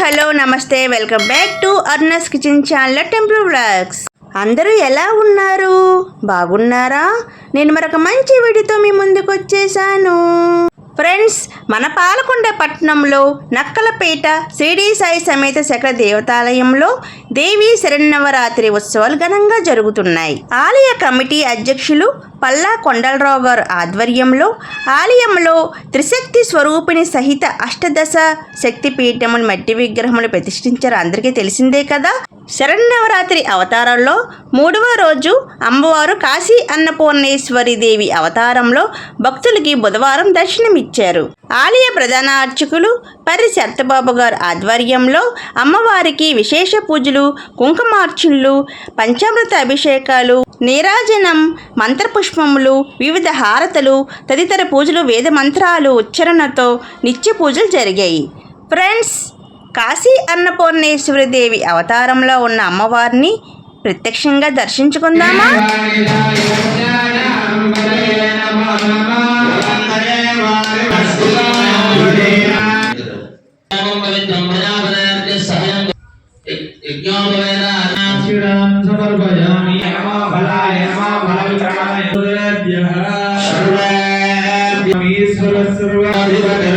Hello namaste welcome back to అర్నస్ kitchen channel temple blogs అందరూ ఎలా ఉన్నారు? బాగున్నారా? నేను మరొక మంచి వీడియోతో మీ ముందుకు వచ్చేసాను. ఫ్రెండ్స్ మన పాలకొండ పట్టణంలో నక్కలపేట శిరిడీ సాయి సమేత శకర దేవతాలయంలో దేవి శరణవరాత్రి ఉత్సవాలు ఘనంగా జరుగుతున్నాయి. ఆలయ కమిటీ అధ్యక్షులు పల్లా కొండలరావు గారు ఆధ్వర్యంలో ఆలయంలో త్రిశక్తి స్వరూపిణి సహిత అష్టదశ శక్తిపీఠములు మట్టి విగ్రహములు ప్రతిష్ఠించారు. అందరికీ తెలిసిందే కదా? శరణవరాత్రి అవతారంలో మూడవ రోజు అమ్మవారు కాశీ అన్నపూర్ణేశ్వరి దేవి అవతారంలో భక్తులకి బుధవారం దర్శనమిచ్చారు. ఆలయ ప్రధాన అర్చకులు పర్రి శరతబాబు గారు ఆధ్వర్యంలో అమ్మవారికి విశేష పూజలు కుంకుమార్చనలు పంచామృత అభిషేకాలు నీరాజనం మంత్రపుష్పములు వివిధ హారతలు తదితర పూజలు వేద మంత్రాలు ఉచ్చరణతో నిత్య పూజలు జరిగాయి. ఫ్రెండ్స్ కాశీ అన్నపూర్ణేశ్వరి దేవి అవతారంలో ఉన్న అమ్మవారిని ప్రత్యక్షంగా దర్శించుకుందామా? సమర్పయామి. నమో బలాయ నమో బలవిక్రమాయ సూర్యేభ్యః ఈశ్వర సర్వజగద్వే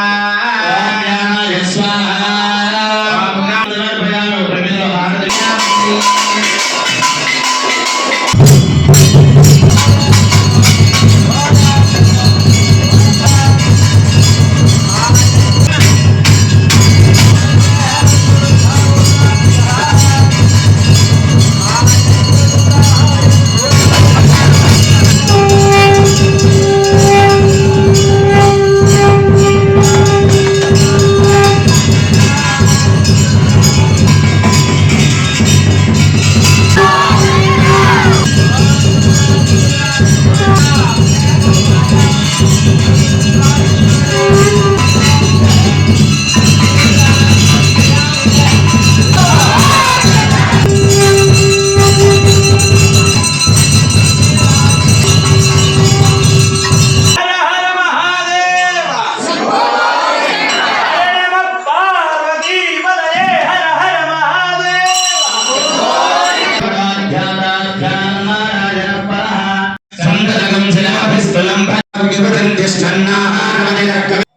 Uh...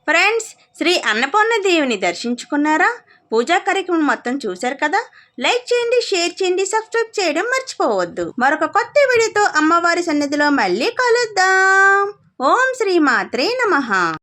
ఫ్రెండ్స్ శ్రీ అన్నపూర్ణ దేవిని దర్శించుకున్నారా? పూజా కార్యక్రమం మొత్తం చూశారు కదా? లైక్ చేయండి షేర్ చేయండి సబ్స్క్రైబ్ చేయడం మర్చిపోవద్దు. మరొక కొత్త వీడియోతో అమ్మవారి సన్నిధిలో మళ్ళీ కలుద్దాం. ఓం శ్రీ మాత్రే నమ.